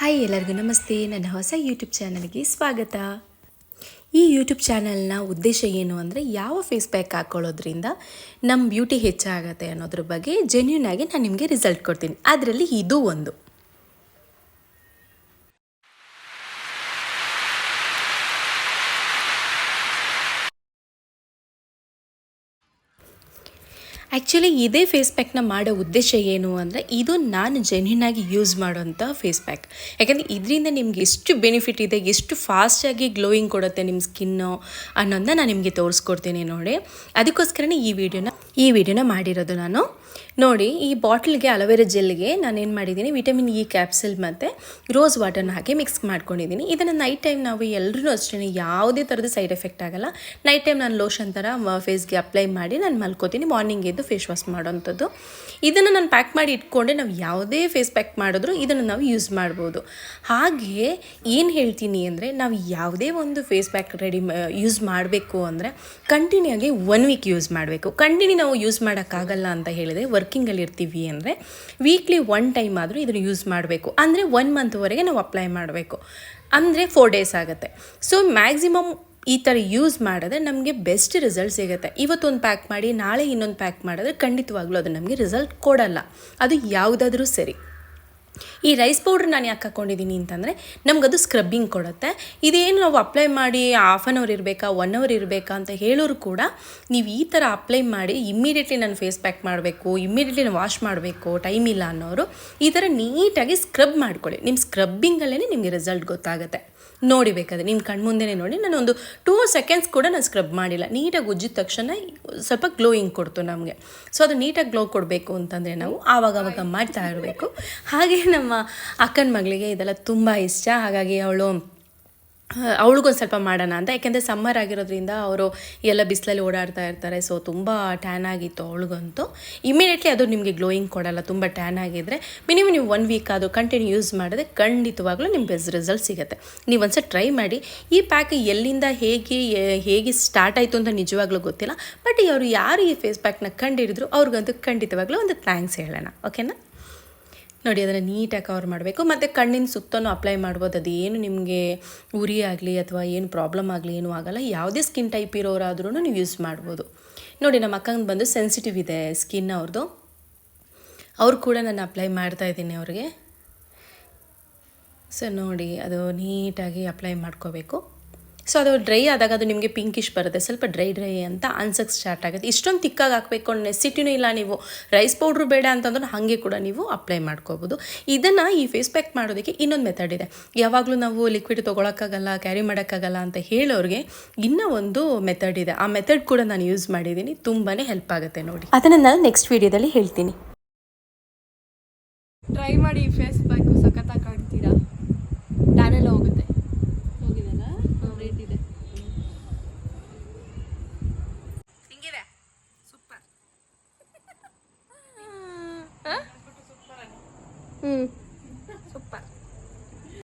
Hi ಎಲ್ಲರಿಗೂ ನಮಸ್ತೆ. ನನ್ನ ಹೊಸ ಯೂಟ್ಯೂಬ್ ಚಾನಲ್ಗೆ ಸ್ವಾಗತ. ಈ ಯೂಟ್ಯೂಬ್ ಚಾನಲ್ನ ಉದ್ದೇಶ ಏನು ಅಂದರೆ ಯಾವ ಫೇಸ್ ಪ್ಯಾಕ್ ಹಾಕ್ಕೊಳ್ಳೋದ್ರಿಂದ ನಮ್ಮ ಬ್ಯೂಟಿ ಹೆಚ್ಚಾಗತ್ತೆ ಅನ್ನೋದ್ರ ಬಗ್ಗೆ ಜೆನ್ಯೂನ್ ಆಗಿ ನಾನು ನಿಮಗೆ ರಿಸಲ್ಟ್ ಕೊಡ್ತೀನಿ. ಅದರಲ್ಲಿ ಇದು ಒಂದು. ಆ್ಯಕ್ಚುಲಿ ಇದೇ ಫೇಸ್ ಪ್ಯಾಕ್ನ ಮಾಡೋ ಉದ್ದೇಶ ಏನು ಅಂದರೆ ಇದು ನಾನು ಜೆನ್ಯೂನ್ ಆಗಿ ಯೂಸ್ ಮಾಡೋಂಥ ಫೇಸ್ ಪ್ಯಾಕ್ ಯಾಕಂದರೆ ಇದರಿಂದ ನಿಮ್ಗೆ ಎಷ್ಟು ಬೆನಿಫಿಟ್ ಇದೆ, ಎಷ್ಟು ಫಾಸ್ಟಾಗಿ ಗ್ಲೋಯಿಂಗ್ ಕೊಡುತ್ತೆ ನಿಮ್ಮ ಸ್ಕಿನ್ನು ಅನ್ನೋದನ್ನ ನಾನು ನಿಮಗೆ ತೋರಿಸ್ಕೊಡ್ತೀನಿ ನೋಡಿ. ಅದಕ್ಕೋಸ್ಕರನೇ ಈ ವಿಡಿಯೋನ ಈ ವಿಡಿಯೋನ ಮಾಡಿರೋದು ನಾನು. ನೋಡಿ, ಈ ಬಾಟ್ಲಿಗೆ, ಅಲೋವೆರಾ ಜೆಲ್ಗೆ ನಾನು ಏನು ಮಾಡಿದ್ದೀನಿ, ವಿಟಮಿನ್ ಇ ಕ್ಯಾಪ್ಸೂಲ್ ಮತ್ತು ರೋಸ್ ವಾಟರ್ನ ಹಾಕಿ ಮಿಕ್ಸ್ ಮಾಡ್ಕೊಂಡಿದ್ದೀನಿ. ಇದನ್ನು ನೈಟ್ ಟೈಮ್ ನಾವು ಎಲ್ಲರೂ ಅಷ್ಟೇ ಯಾವುದೇ ಥರದ ಸೈಡ್ ಎಫೆಕ್ಟ್ ಆಗಲ್ಲ. ನೈಟ್ ಟೈಮ್ ನಾನು ಲೋಷನ್ ಥರ ಫೇಸ್ಗೆ ಅಪ್ಲೈ ಮಾಡಿ ನಾನು ಮಲ್ಕೋತೀನಿ, ಮಾರ್ನಿಂಗ್ ಎದ್ದು ಫೇಸ್ ವಾಶ್ ಮಾಡೋವಂಥದ್ದು ಇದನ್ನು ನಾನು ಪ್ಯಾಕ್ ಮಾಡಿ ಇಟ್ಕೊಂಡೆ, ನಾವು ಯಾವುದೇ ಫೇಸ್ ಪ್ಯಾಕ್ ಮಾಡಿದ್ರು ಇದನ್ನು ನಾವು ಯೂಸ್ ಮಾಡ್ಬೋದು. ಹಾಗೆ ಏನು ಹೇಳ್ತೀನಿ ಅಂದರೆ, ನಾವು ಯಾವುದೇ ಒಂದು ಫೇಸ್ ಪ್ಯಾಕ್ ರೆಡಿ ಯೂಸ್ ಮಾಡಬೇಕು ಅಂದರೆ ಕಂಟಿನ್ಯೂ ಆಗಿ ಒನ್ ವೀಕ್ ಯೂಸ್ ಮಾಡಬೇಕು. ಕಂಟಿನ್ಯೂ ನಾವು ಯೂಸ್ ಮಾಡೋಕ್ಕಾಗಲ್ಲ ಅಂತ ಹೇಳಿದರೆ ವರ್ಕಿಂಗಲ್ಲಿ ಇರ್ತೀವಿ ಅಂದರೆ ವೀಕ್ಲಿ ಒನ್ ಟೈಮ್ ಆದರೂ ಇದನ್ನು ಯೂಸ್ ಮಾಡಬೇಕು. ಅಂದರೆ ಒನ್ ಮಂತ್ವರೆಗೆ ನಾವು ಅಪ್ಲೈ ಮಾಡಬೇಕು. ಅಂದರೆ ಫೋರ್ ಡೇಸ್ ಆಗುತ್ತೆ. ಸೊ ಮ್ಯಾಕ್ಸಿಮಮ್ ಈ ಥರ ಯೂಸ್ ಮಾಡಿದ್ರೆ ನಮಗೆ ಬೆಸ್ಟ್ ರಿಸಲ್ಟ್ ಸಿಗುತ್ತೆ. ಇವತ್ತೊಂದು ಪ್ಯಾಕ್ ಮಾಡಿ, ನಾಳೆ ಇನ್ನೊಂದು ಪ್ಯಾಕ್ ಮಾಡಿದ್ರೆ ಖಂಡಿತವಾಗ್ಲೂ ಅದು ನಮಗೆ ರಿಸಲ್ಟ್ ಕೊಡಲ್ಲ. ಅದು ಯಾವುದಾದ್ರೂ ಸರಿ. ಈ ರೈಸ್ ಪೌಡ್ರ್ ನಾನು ಯಾಕೆ ಹಾಕ್ಕೊಂಡಿದ್ದೀನಿ ಅಂತಂದರೆ ನಮಗದು ಸ್ಕ್ರಬ್ಬಿಂಗ್ ಕೊಡುತ್ತೆ. ಇದೇನು ನಾವು ಅಪ್ಲೈ ಮಾಡಿ ಹಾಫ್ ಆನ್ ಅವರ್ ಇರಬೇಕಾ ಒನ್ ಅವರ್ ಇರಬೇಕಾ ಅಂತ ಹೇಳೋರು ಕೂಡ ನೀವು ಈ ಥರ ಅಪ್ಲೈ ಮಾಡಿ ಇಮ್ಮಿಡಿಯೇಟ್ಲಿ ನಾನು ಫೇಸ್ ಪ್ಯಾಕ್ ಮಾಡಬೇಕು ಇಮ್ಮಿಡಿಯೇಟ್ಲಿ ನಾನು ವಾಶ್ ಮಾಡಬೇಕು ಟೈಮ್ ಇಲ್ಲ ಅನ್ನೋರು ಈ ಥರ ನೀಟಾಗಿ ಸ್ಕ್ರಬ್ ಮಾಡ್ಕೊಳ್ಳಿ. ನಿಮ್ಮ ಸ್ಕ್ರಬ್ಬಿಂಗಲ್ಲೇ ನಿಮಗೆ ರಿಸಲ್ಟ್ ಗೊತ್ತಾಗುತ್ತೆ. ನೋಡಿ ಬೇಕಾದ್ರೆ ನಿಮ್ಮ ಕಣ್ಮುಂದೆನೇ ನೋಡಿ ನಾನು ಒಂದು ಟೂ ಸೆಕೆಂಡ್ಸ್ ಕೂಡ ನಾನು ಸ್ಕ್ರಬ್ ಮಾಡಿಲ್ಲ. ನೀಟಾಗಿ ಉಜ್ಜಿದ ತಕ್ಷಣ ಸ್ವಲ್ಪ ಗ್ಲೋಯಿಂಗ್ ಕೊಡ್ತು ನಮಗೆ. ಸೊ ಅದು ನೀಟಾಗಿ ಗ್ಲೋ ಕೊಡಬೇಕು ಅಂತಂದರೆ ನಾವು ಆವಾಗ ಆವಾಗ ಮಾಡ್ತಾ ಇರಬೇಕು. ಹಾಗೆ ನಮ್ಮ ಅಕ್ಕನ ಮಗಳಿಗೆ ಇದೆಲ್ಲ ತುಂಬ ಇಷ್ಟ. ಹಾಗಾಗಿ ಅವಳು ಅವಳಿಗೊಂದು ಸ್ವಲ್ಪ ಮಾಡೋಣ ಅಂತ. ಯಾಕೆಂದರೆ ಸಮ್ಮರ್ ಆಗಿರೋದ್ರಿಂದ ಅವರು ಎಲ್ಲ ಬಿಸಿಲಲ್ಲಿ ಓಡಾಡ್ತಾ ಇರ್ತಾರೆ. ಸೊ ತುಂಬ ಟ್ಯಾನ್ ಆಗಿತ್ತು ಅವಳಿಗಂತೂ. ಇಮಿಡಿಯೇಟ್ಲಿ ಅದು ನಿಮಗೆ ಗ್ಲೋಯಿಂಗ್ ಕೊಡಲ್ಲ. ತುಂಬ ಟ್ಯಾನ್ ಆಗಿದ್ದರೆ ಮಿನಿಮಮ್ ನೀವು ಒನ್ ವೀಕ್ ಅದು ಕಂಟಿನ್ಯೂ ಯೂಸ್ ಮಾಡಿದ್ರೆ ಖಂಡಿತವಾಗ್ಲೂ ನಿಮ್ಗೆ ಬೆಸ್ಟ್ ರಿಸಲ್ಟ್ ಸಿಗುತ್ತೆ. ನೀವು ಒಂದ್ಸಲ ಟ್ರೈ ಮಾಡಿ. ಈ ಪ್ಯಾಕ್ ಎಲ್ಲಿಂದ ಹೇಗೆ ಹೇಗೆ ಸ್ಟಾರ್ಟ್ ಆಯಿತು ಅಂತ ನಿಜವಾಗ್ಲೂ ಗೊತ್ತಿಲ್ಲ. ಬಟ್ ಅವರು ಯಾರು ಈ ಫೇಸ್ ಪ್ಯಾಕ್ನ ಕಂಡಿಡಿದ್ರು ಅವ್ರಿಗಂತೂ ಖಂಡಿತವಾಗ್ಲೂ ಒಂದು ಥ್ಯಾಂಕ್ಸ್ ಹೇಳೋಣ. ಓಕೆನಾ ನೋಡಿ, ಅದನ್ನು ನೀಟಾಗಿ ಕವರ್ ಮಾಡಬೇಕು. ಮತ್ತು ಕಣ್ಣಿನ ಸುತ್ತನೂ ಅಪ್ಲೈ ಮಾಡ್ಬೋದು. ಅದು ಏನು ನಿಮಗೆ ಉರಿ ಆಗಲಿ ಅಥವಾ ಏನು ಪ್ರಾಬ್ಲಮ್ ಆಗಲಿ ಏನೂ ಆಗಲ್ಲ. ಯಾವುದೇ ಸ್ಕಿನ್ ಟೈಪ್ ಇರೋರಾದ್ರೂ ನೀವು ಯೂಸ್ ಮಾಡ್ಬೋದು. ನೋಡಿ, ನಮ್ಮ ಅಕ್ಕಂಗೆ ಬಂದು ಸೆನ್ಸಿಟಿವ್ ಇದೆ ಸ್ಕಿನ್ ಅವ್ರದ್ದು ಅವ್ರು ಕೂಡ ನಾನು ಅಪ್ಲೈ ಮಾಡ್ತಾ ಇದ್ದೀನಿ ಅವ್ರಿಗೆ. ಸೊ ನೋಡಿ, ಅದು ನೀಟಾಗಿ ಅಪ್ಲೈ ಮಾಡ್ಕೋಬೇಕು. ಸೊ ಅದು ಡ್ರೈ ಆದಾಗ ಅದು ನಿಮಗೆ ಪಿಂಕಿಶ್ ಬರುತ್ತೆ. ಸ್ವಲ್ಪ ಡ್ರೈ ಡ್ರೈ ಅಂತ ಅನ್ಸಕ್ಕೆ ಸ್ಟಾರ್ಟ್ ಆಗುತ್ತೆ. ಇಷ್ಟೊಂದು ತಿಕ್ಕಾಗಿ ಹಾಕಬೇಕು ಅನ್ನೋ ನೆಸಿಟಿನೂ ಇಲ್ಲ ನೀವು. ರೈಸ್ ಪೌಡ್ರು ಬೇಡ ಅಂತಂದ್ರೆ ಹಾಗೆ ಕೂಡ ನೀವು ಅಪ್ಲೈ ಮಾಡ್ಕೋಬೋದು. ಇದನ್ನು ಈ ಫೇಸ್ ಪ್ಯಾಕ್ ಮಾಡೋದಕ್ಕೆ ಇನ್ನೊಂದು ಮೆಥಡ್ ಇದೆ. ಯಾವಾಗಲೂ ನಾವು ಲಿಕ್ವಿಡ್ ತೊಗೊಳಕ್ಕಾಗಲ್ಲ ಕ್ಯಾರಿ ಮಾಡೋಕ್ಕಾಗಲ್ಲ ಅಂತ ಹೇಳೋರಿಗೆ ಇನ್ನೂ ಒಂದು ಮೆಥಡ್ ಇದೆ. ಆ ಮೆಥಡ್ ಕೂಡ ನಾನು ಯೂಸ್ ಮಾಡಿದ್ದೀನಿ. ತುಂಬಾ ಹೆಲ್ಪ್ ಆಗುತ್ತೆ ನೋಡಿ. ಅದನ್ನು ನಾನು ನೆಕ್ಸ್ಟ್ ವೀಡಿಯೋದಲ್ಲಿ ಹೇಳ್ತೀನಿ. ಟ್ರೈ ಮಾಡಿ ಫೇಸ್ ಪ್ಯಾಕ್ ಸಖತ್ 嗯。